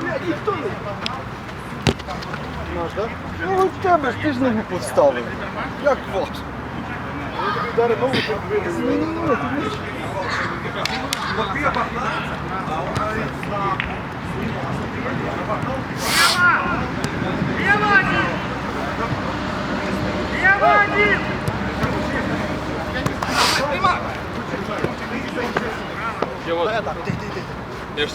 Блядь, ніхто не... Наш, да? Ну, в тебе ж ти ж ногу поставив. Як ваш? Я тобі вдарив ногу, ти винес. Ні, ні, ні, ти не Я вот. Я ж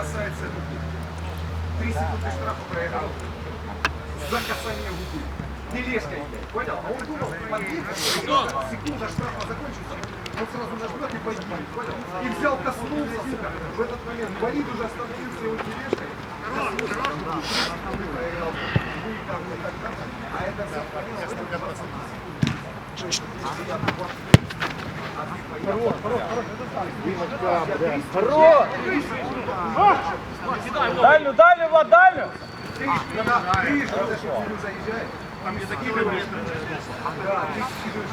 касается руки. Три секунды штрафа проиграл. За касание губы. Тележкой, понял? А он думал, подъехать, секунда штрафа закончится, он сразу нажмет и понял? И взял, коснулся, сука. В этот момент болид уже остановился его тележкой. А это совпадение, что 20 Хорош! Дальню, дальню, Влад, дальню! Ты же он заезжает, там не такие моменты. Да, ты сидишь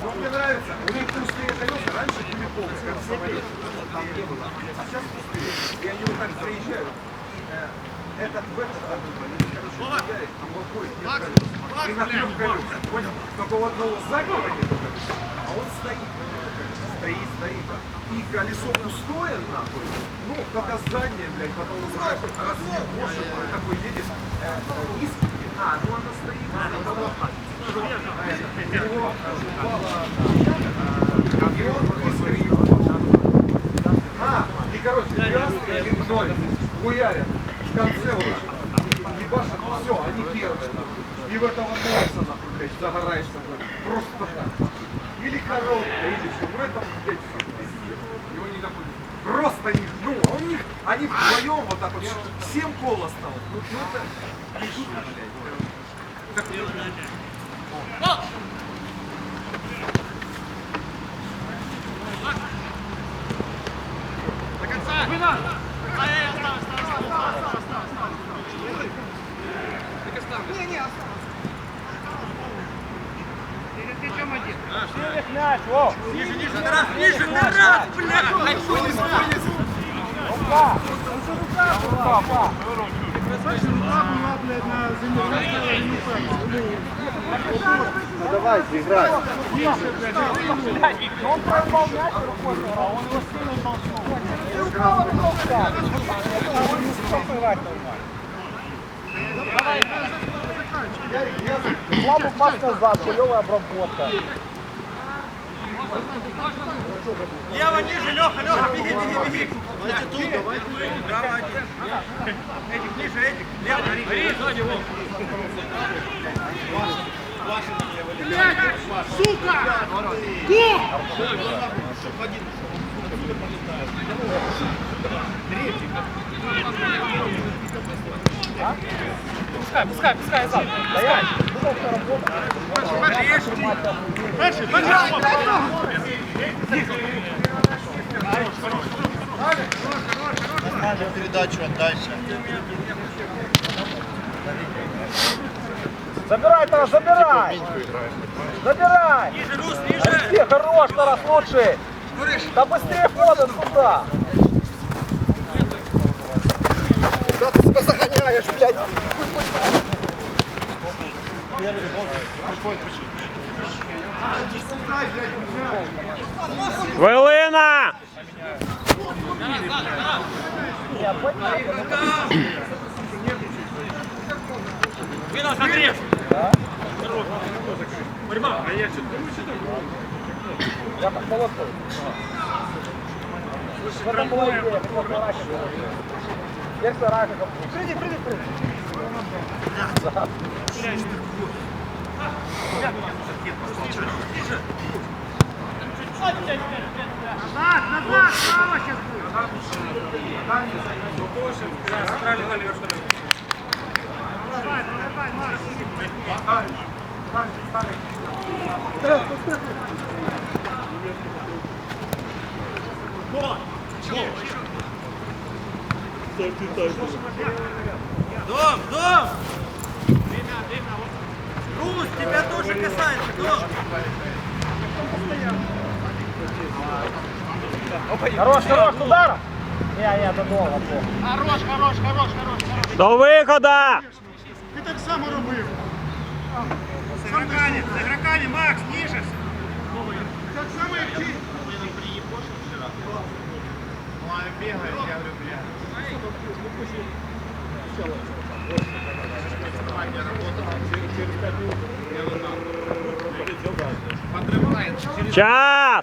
Вот мне нравится, у них пустые колеса, раньше были полосы, как самолет, там не было. А сейчас пустые, и они вот так заезжают. Этот в этот году, они, короче, заезжает, там плохой, нет колес. И на трех колесах, понял? Только у одного заднего нет колес, а он стоит. Стоит, стоит. И колесо пустое, нахуй. Ну, только заднее, блядь, потом знаешь, разъебошен, такой едет. э, низкий. А, ну она стоит. она была. И он искренне. А, и короче, пиастры один ноль хуярят в конце уже. Ебашат, все, они первые. И в этого носа, нахуй, блядь, загораешься, блядь. Просто так. Или коробка, или что. В этом, блядь. Его не допустим. Просто них, ну, а у них, они вдвоем вот так вот, семь кола стал. Ну, ну это, пизда, блядь. Так, Синих мяч, Вов! Ниже, Тарас, блядь! Рука! Рука, па! ну давайте, играй. Блядь, он проебал мяч рукой, а он его скинул толчком. Ты упал, толчка! Он не успел сыграть нормально. Слабый пас назад, хуёвая обработка. Лево, ниже, Леха, Леха, беги, беги, беги! Давайте тут, давайте. Право один. Этих ниже, этих. Лево, гори, сзади, Вов. Сука! Пускай, пускай, пускай назад. Стоять. Дальше, дальше! Передачу отдальше. Забирай, Тарас, забирай! Забирай! Ниже, Рус, ниже! Алексей, хорош, Тарас, лучший! Да быстрее входом сюда! Куда ты себя загоняешь, блядь? Вылына! Вы нас отрежь! Борьба! А я что-то думаю, что-то... Я как молоко. В этом была идея, было. Если Раков... Приди, приди, приди. Назад, назад, право сейчас будет Давай, давай, Марк. Дом, дом! Рус, тебя тоже касается, дом! Хорош, хорош, ударом. Не, не, это долго. плохо. Хорош, хорош, хорош, хорош, хорош. До виходу! Ти так само робив. З ігроками, з ігроками, Макс, ніже. Так само, як ти. Час!